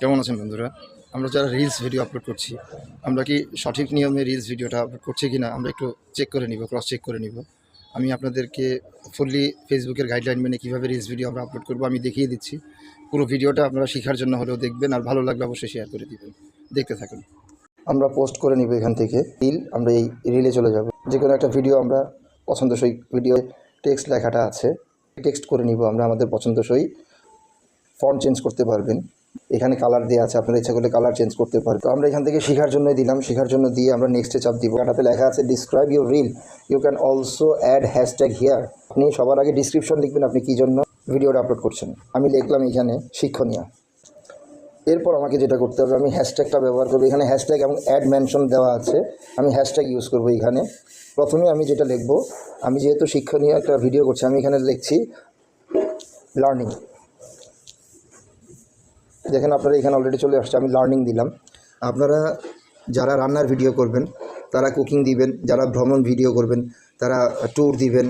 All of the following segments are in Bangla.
কেমন আছেন বন্ধুরা? আমরা যারা রিলস ভিডিও আপলোড করছি, আমরা কি সঠিক নিয়মে রিলস ভিডিওটা আপলোড করছি কি না আমরা একটু চেক করে নিব ক্রস চেক করে নিব। আমি আপনাদেরকে ফুললি ফেসবুকের গাইডলাইন মেনে কীভাবে রিলস ভিডিও আমরা আপলোড করব আমি দেখিয়ে দিচ্ছি। পুরো ভিডিওটা আপনারা শেখার জন্য হলেও দেখবেন, আর ভালো লাগলে অবশ্যই শেয়ার করে দিবেন। দেখতে থাকুন। আমরা পোস্ট করে নিব এখান থেকে। রিল আমরা এই রিলে চলে যাব। যে কোনো একটা ভিডিও আমরা পছন্দসই ভিডিও টেক্সট লেখাটা আছে টেক্সট করে নিব আমরা আমাদের পছন্দসই। ফন্ট চেঞ্জ করতে পারবেন। এখানে কালার দেওয়া আছে, আপনারা ইচ্ছা করলে কালার চেঞ্জ করতে পারবেন তো আমরা এখান থেকে শেখার জন্যই দিলাম, শেখার জন্য দিয়ে আমরা নেক্সটে চাপ দিব। এটাতে লেখা আছে describe your reel you can also add hashtag here আপনি সবার আগে ডিসক্রিপশন লিখবেন আপনি কী জন্য ভিডিওটা আপলোড করছেন। আমি লিখলাম এখানে, শিক্ষণীয়। এরপর আমাকে যেটা করতে হবে, আমি হ্যাশট্যাগটা ব্যবহার করব। এখানে হ্যাশট্যাগ এবং অ্যাড মেনশন দেওয়া আছে। আমি হ্যাশট্যাগ ইউজ করব এখানে। প্রথমে আমি যেটা লিখব, আমি যেহেতু শিক্ষণীয় একটা ভিডিও করছি, আমি এখানে লিখছি লার্নিং দেখেন আপনারা এখানে অলরেডি চলে আসছে, আমি লার্নিং দিলাম। আপনারা যারা রান্নার ভিডিও করবেন, তারা কুকিং দিবেন, যারা ভ্রমণ ভিডিও করবেন, তারা ট্যুর দিবেন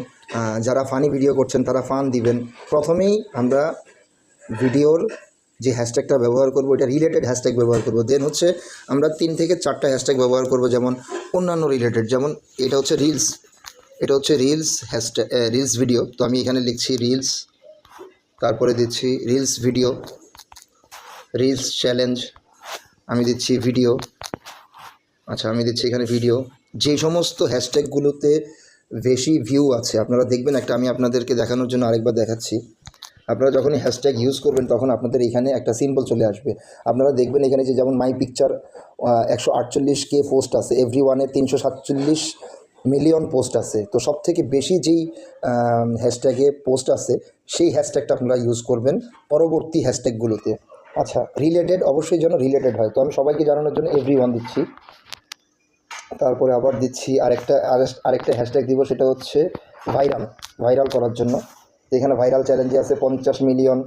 যারা ফানি ভিডিও করছেন, তারা ফান দিবেন। প্রথমেই আমরা ভিডিওর যে হ্যাশট্যাগটা ব্যবহার করব, এটা রিলেটেড হ্যাশট্যাগ ব্যবহার করব। দেন হচ্ছে আমরা তিন থেকে চারটা হ্যাশট্যাগ ব্যবহার করব, যেমন অন্যান্য রিলেটেড যেমন এটা হচ্ছে রিলস এটা হচ্ছে রিলস হ্যাশট্যাগ রিলস ভিডিও তো আমি এখানে লিখছি রিলস তারপরে দিচ্ছি রিলস ভিডিও রিলস চ্যালেঞ্জ আমি দিচ্ছি ভিডিও আচ্ছা আমি দিচ্ছি এখানে ভিডিও যে সমস্ত হ্যাশট্যাগুলোতে বেশি ভিউ আছে, আপনারা দেখবেন একটা, আমি আপনাদেরকে দেখানোর জন্য আরেকবার দেখাচ্ছি, আপনারা যখনই হ্যাশট্যাগ ইউজ করবেন, তখন আপনাদের এখানে একটা সিম্বল চলে আসবে, আপনারা দেখবেন এখানে যে যেমন মাই পিকচার একশো আটচল্লিশ কে পোস্ট আছে এভরি ওয়ানে তিনশো সাতচল্লিশ মিলিয়ন পোস্ট আছে, তো সব থেকে বেশি যেই হ্যাশট্যাগে পোস্ট আছে, সেই হ্যাশট্যাগটা আপনারা ইউজ করবেন, পরবর্তী হ্যাশট্যাগুলোতে আচ্ছা রিলেটেড অবশ্যই যেন রিলেটেড হয়। তো আমি সবাইকে জানানোর জন্য এভরি ওয়ান দিচ্ছি। তারপরে আবার দিচ্ছি আরেকটা আরেকটা হ্যাশট্যাগ দিব, সেটা হচ্ছে ভাইরাল ভাইরাল করার জন্য। এখানে ভাইরাল চ্যালেঞ্জে আছে পঞ্চাশ মিলিয়ন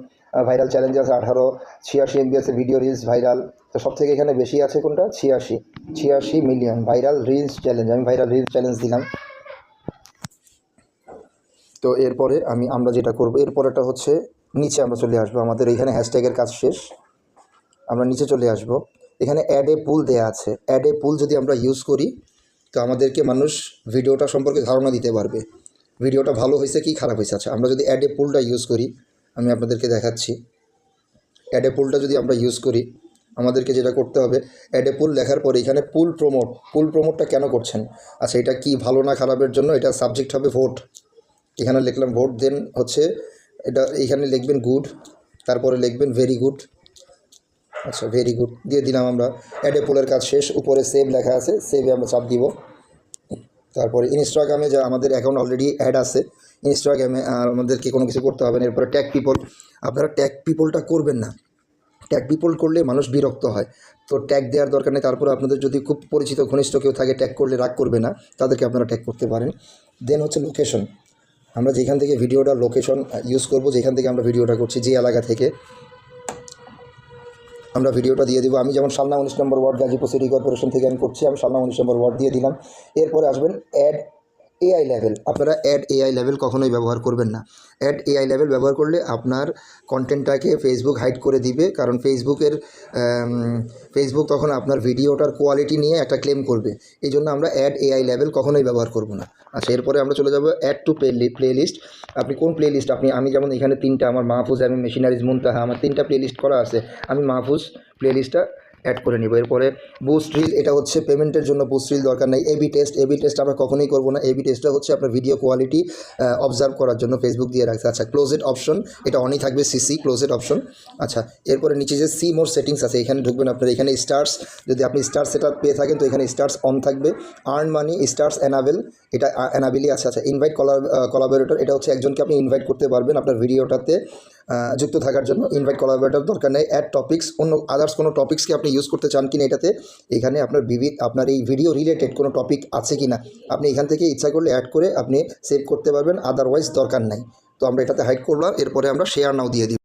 ভাইরাল চ্যালেঞ্জে আছে আঠারো, ছিয়াশি এমবি আছে ভিডিও রিলস ভাইরাল তো সব থেকে এখানে বেশি আছে কোনটা? ছিয়াশি ছিয়াশি মিলিয়ন ভাইরাল রিলস চ্যালেঞ্জ আমি ভাইরাল রিলস চ্যালেঞ্জ দিলাম। তো এরপরে আমি আমরা যেটা করব এরপরেটা হচ্ছে নিচে আমরা চলে আসব। আমাদের এইখানে হ্যাশট্যাগের কাজ শেষ। আমরা নিচে চলে আসব। এখানে অ্যাড এ পুল দেয়া আছে। অ্যাড এ পুল যদি আমরা ইউজ করি, তো আমাদেরকে মানুষ ভিডিওটা সম্পর্কে ধারণা দিতে পারবে। ভিডিওটা ভালো হয়েছে কি খারাপ হয়েছে? আচ্ছা আমরা যদি অ্যাড এ পুলটা ইউজ করি, আমি আপনাদেরকে দেখাচ্ছি। অ্যাড এ পুলটা যদি আমরা ইউজ করি, আমাদেরকে যেটা করতে হবে অ্যাড এ পুল লেখার পরে এখানে পুল প্রমোট পুল প্রমোটটা কেন করছেন? আচ্ছা এটা কি ভালো না খারাপের জন্য? এটা সাবজেক্ট হবে ভোট এখানে লিখলাম ভোট দেন হচ্ছে এটা, এখানে লিখবেন গুড তারপরে লিখবেন ভেরি গুড আচ্ছা ভেরি গুড দিয়ে দিলাম আমরা। অ্যাডে পোলের কাজ শেষ। উপরে সেভ লেখা আছে। সেভে আমরা চাপ দিব। তারপরে ইনস্টাগ্রামে যা আমাদের অ্যাকাউন্ট অলরেডি অ্যাড আছে ইনস্টাগ্রামে আর আমাদেরকে কোনো কিছু করতে হবে না। এরপরে ট্যাগ পিপল আপনারা ট্যাগ পিপলটা করবেন না। ট্যাগ পিপল করলে মানুষ বিরক্ত হয়। তো ট্যাগ দেওয়ার দরকার নেই। তারপরে আপনাদের যদি খুব পরিচিত ঘনিষ্ঠ কেউ থাকে ট্যাগ করলে রাগ করবে না। তাদেরকে আপনারা ট্যাগ করতে পারেন। দেন হচ্ছে লোকেশন আমরা যেখান থেকে ভিডিওটা লোকেশন ইউজ করব, যেখান থেকে আমরা ভিডিওটা করছি, যে এলাকা থেকে। আমরা ভিডিওটা দিয়ে দেবো। আমি যেমন সালনা উনিশ নম্বর ওয়ার্ড গাজীপুর সিটি কর্পোরেশন থেকে আমি করছি, আমি সালনা উনিশ নম্বর ওয়ার্ড দিয়ে দিলাম। এরপরে আসবেন অ্যাড এআই লেভেল আপনারা অ্যাড এআই লেভেল কখনোই ব্যবহার করবেন না। অ্যাড এআই লেভেল ব্যবহার করলে আপনার কন্টেন্টটাকে ফেসবুক হাইড করে দিবে। কারণ ফেসবুকের ফেসবুক তখন আপনার ভিডিওটার কোয়ালিটি নিয়ে একটা ক্লেম করবে। এই জন্য আমরা অ্যাড এআই লেভেল কখনোই ব্যবহার করব না। আচ্ছা এরপরে আমরা চলে যাব add to play playlist আপনি কোন প্লে লিস্ট আপনি, আমি যেমন এখানে তিনটা, আমার মাহফুজ আমি মেশিনারিজ মুনতাহা, আমার তিনটা প্লে লিস্ট করা আছে। আমি মাহফুজ প্লে লিস্টটা অ্যাড করে নিব। এরপরে বুস্ট রিল এটা হচ্ছে পেমেন্টের জন্য বুস্ট রিল দরকার নেই। এবি টেস্ট এবি টেস্ট আমরা কখনোই করব না। এবি টেস্টটা হচ্ছে আপনার ভিডিও কোয়ালিটি অবজার্ভ করার জন্য ফেসবুক দিয়ে রাখছে। আচ্ছা ক্লোজেড অপশন এটা অনই থাকবে সিসি ক্লোজেড অপশন আচ্ছা এরপরে নিচে যে সি মোর সেটিংস আছে, এখানে ঢুকবেন আপনার, এখানে স্টার্স যদি আপনি স্টার সেট পেয়ে থাকেন, তো এখানে স্টার্স অন থাকবে। আর্ন মানি স্টার্স অ্যানাবেল এটা অ্যানাবেলই আছে। আচ্ছা ইনভাইট কলাবোরেটর এটা হচ্ছে একজনকে আপনি ইনভাইট করতে পারবেন আপনার ভিডিওটাতে যুক্ত থাকার জন্য ইনভাইট কলাবোরেটর দরকার নেই। অ্যাড টপিক্স অন্য আদার্স কোনো টপিক্সকে আপনি ইউজ করতে চান কিনা এটাতে? এখানে আপনার বিবিধ, আপনার এই ভিডিও রিলেটেড কোনো টপিক আছে কি না আপনি এখান থেকে ইচ্ছা করলে অ্যাড করে আপনি সেভ করতে পারবেন আদারওয়াইজ দরকার নাই। তো আমরা এটাতে হাইড করলাম, এরপরে আমরা শেয়ার নাও দিয়ে দিই।